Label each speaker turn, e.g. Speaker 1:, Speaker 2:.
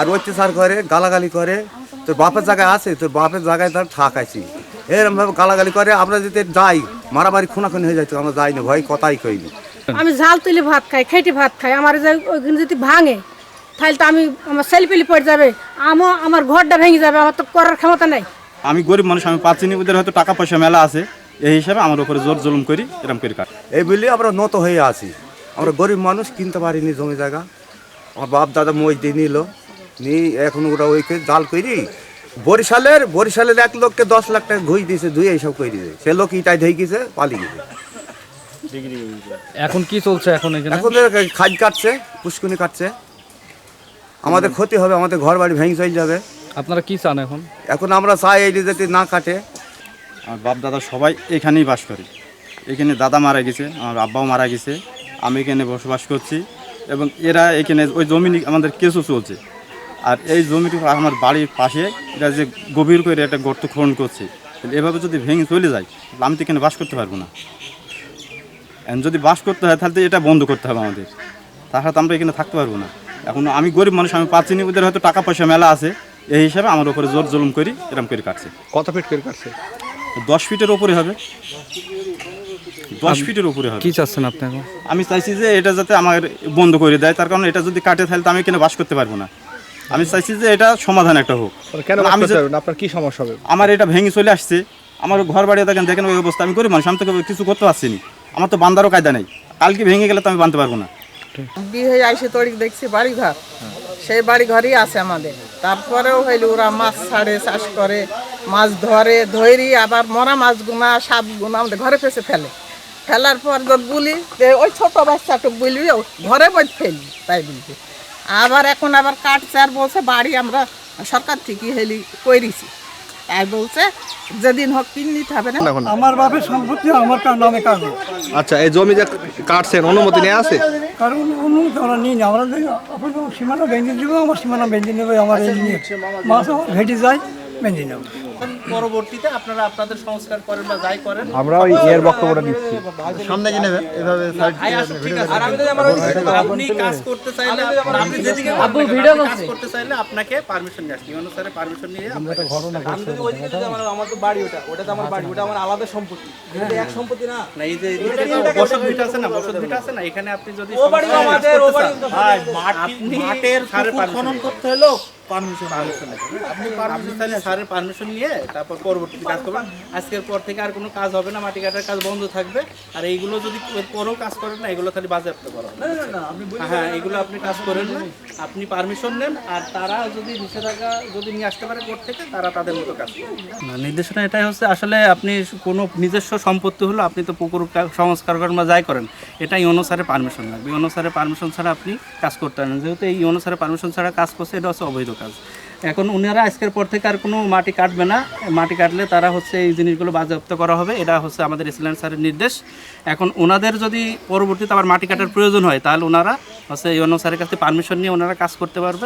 Speaker 1: আর অত্যাচার করে গালাগালি করে। তোর বাপের জায়গায় আছে তোর বাপের জায়গায় তার ঠাকাইছি এরকম ভাবে গালাগালি করে আমরা যদি যাই মারামারি খুনাখুনি হয়ে যাইতো আমরা যাই না ভয় কথাই কইনি।
Speaker 2: আমি ঝাল তুলে ভাত খাই খেটে ভাত খাই আমার ওইখানে যদি ভাঙে তাহলে তো আমি আমার সেলফিলি পড়ে যাবে আমও আমার ঘরটা ভেঙে যাবে আমার তো করার ক্ষমতা নাই।
Speaker 3: আমি গরিব মানুষ আমি পাচ্ছি না ওদের হয়তো টাকা পয়সা মেলা আছে এই হিসাবে আমার উপরে জোর জুলুম করি এরকম করি কাট
Speaker 1: এই বলে আমরা নত হয়ে আছি। আমরা গরিব মানুষ কিনতে পারিনি জমি জায়গা। আমার বাপ দাদা মই দিয়ে নিল। নি এখন ওরা ওইকে জাল করি বরিশালের বরিশালের এক লোককে দশ লাখ টাকা ঘুষ দিয়েছে ধুয়ে এইসব করে দিয়েছে সে লোক ইটাই ধেয়ে গেছে পালিয়ে গেছে।
Speaker 4: এখন কি চলছে এখন এখানে
Speaker 1: এখন খাজ কাটছে পুষ্কুনি কাটছে। আমাদের ক্ষতি হবে আমাদের ঘর বাড়ি ভেঙে চলে যাবে।
Speaker 4: আপনারা কি চান এখন?
Speaker 1: এখন আমরা চাই এই যে যদি না কাটে।
Speaker 3: আমার বাপ দাদা সবাই এখানেই বাস করে। এখানে দাদা মারা গেছে আমার আব্বাও মারা গেছে। আমি এখানে বসবাস করছি। এবং এরা এখানে ওই জমি আমাদের কেসও চলছে। আর এই জমিটি আমার বাড়ির পাশে এটা যে গভীর করে একটা গর্ত খনন করছে এভাবে যদি ভেঙে চলে যায় তাহলে আমি তো এখানে বাস করতে পারব না। যদি বাস করতে হয় তাহলে তো এটা বন্ধ করতে হবে আমাদের। তাছাড়া তো আমরা এখানে থাকতে পারব না। এখন আমি গরিব মানুষ আমি পাচ্ছি না ওদের হয়তো টাকা পয়সা মেলা আছে। এই হিসাবে আমার উপরে জোর জুলুম করি এরকম করে কাটছে।
Speaker 5: কত ফিট করে কাটছে?
Speaker 3: দশ ফিটের উপরে হবে। দশ ফিটের উপরে হবে।
Speaker 4: কি চাচ্ছেন আপনি
Speaker 3: আমি চাইছি যে এটা যাতে আমার বন্ধ করে দেয় তার কারণ এটা যদি কাটে তাহলে তো আমি এখানে বাস করতে পারব না। আমি চাইছি যে এটা সমাধান একটা হোক।
Speaker 5: কেন
Speaker 3: আমি
Speaker 5: আপনার কি সমস্যা হবে?
Speaker 3: আমার এটা ভেঙে চলে আসছে। আমার ঘর বাড়ি দেখেন দেখেন ওই অবস্থা। আমি করি মানুষ আমি তো কিছু করতে পারছি না। আমার তো বান্দারও কায়দা নেই। কালকে ভেঙে গেলে তো আমি বাঁধতে পারব না।
Speaker 6: বিয়ে আইসে তড়ি দেখছি বাড়ি ঘর। সেই বাড়ি ঘরই আছে আমাদের। তারপরেও হইলে ওরা মাছ ছাড়ে চাষ করে মাছ ধরে ধরি আবার মরা মাছ গুনা সাপ গুনা আমাদের ঘরে পেছে ফেলে। ফেলার পর তো বলি ওই ছোট বাচ্চাটুক বলি ও ঘরে মধ্যে ফেলি তাই বলতে আবার এখন আবার কাটছে আর বলছে বাড়ি আমরা সরকার থেকে হেলি করেছি তাই বলছে যেদিন হোক কিনে নিতে হবে না।
Speaker 5: এখন।
Speaker 7: আমার বাপের সম্পত্তি আমার কার নামে কাগজ
Speaker 5: আচ্ছা এই জমি যে কাটছেন অনুমতি নিয়ে আছে?
Speaker 7: কারণ অনুমতি আমরা নিই না। আমরা সীমানা বেঁধে দেবো আমার সীমানা বেঁধে নেবে আমার এই নিয়ে মাছ আমার ভেটে যায় বেঁধে নেব
Speaker 8: পরবর্তীতে আপনারা আপনাদের সংস্কার করেন বা যাই করেন।
Speaker 5: আমরা ওই এর বক্তব্যটা দিচ্ছি।
Speaker 8: আপনি কাজ করতে চাইলে আপনি যেদিকে আপনি কাজ করতে চাইলে আপনাকে পারমিশন নিয়ে আসতে অনুসারে পারমিশন নিয়ে আপনাকে
Speaker 9: আমার তো বাড়ি ওটা ওটা তো আমার বাড়ি ওটা আমার আলাদা সম্পত্তি। এটা এক সম্পত্তি না।
Speaker 8: না এই যে বসত ভিটা আছে না বসত ভিটা আছে না এখানে আপনি যদি
Speaker 9: ও বাড়ি আমাদের, ও বাড়ি
Speaker 8: permission
Speaker 9: খনন করতে হলো পারমিশন
Speaker 8: পারমিশন আপনি পারমিশন নিয়ে তারপর পরবর্তী কাজ করবেন। আজকের পর থেকে আর কোনো কাজ হবে না মাটি কাটার কাজ বন্ধ থাকবে। আর এইগুলো যদি পরেও কাজ করেন না এগুলো খালি বাজেয়াপ্ত করা হবে। হ্যাঁ এগুলো আপনি কাজ করেন না আপনি পারমিশন নেন আর তারা যদি নিষেধাজ্ঞা যদি নিয়ে আসতে পারে কোর্ট থেকে তারা তাদের মতো কাজ করবে। না নির্দেশনা এটাই হচ্ছে আসলে আপনি কোনো নিজস্ব সম্পত্তি হলো আপনি তো পুকুর কা- সংস্কার করেন বা যাই করেন এটা অনুসারে পারমিশন লাগবে। এই অনুসারে পারমিশন ছাড়া আপনি কাজ করতে পারেন যেহেতু এই অনুসারে পারমিশন ছাড়া কাজ করছে এটা হচ্ছে অবৈধ কাজ। এখন উনারা আজকের পর থেকে আর কোনো মাটি কাটবে না। মাটি কাটলে তারা হচ্ছে এই জিনিসগুলো বাজেয়াপ্ত করা হবে। এটা হচ্ছে আমাদের ইসলাম স্যারের নির্দেশ। এখন ওনাদের যদি পরবর্তীতে আবার মাটি কাটার প্রয়োজন হয়, তাহলে ওনারা হচ্ছে এই স্যারের কাছে পারমিশন নিয়ে ওনারা কাজ করতে পারবে।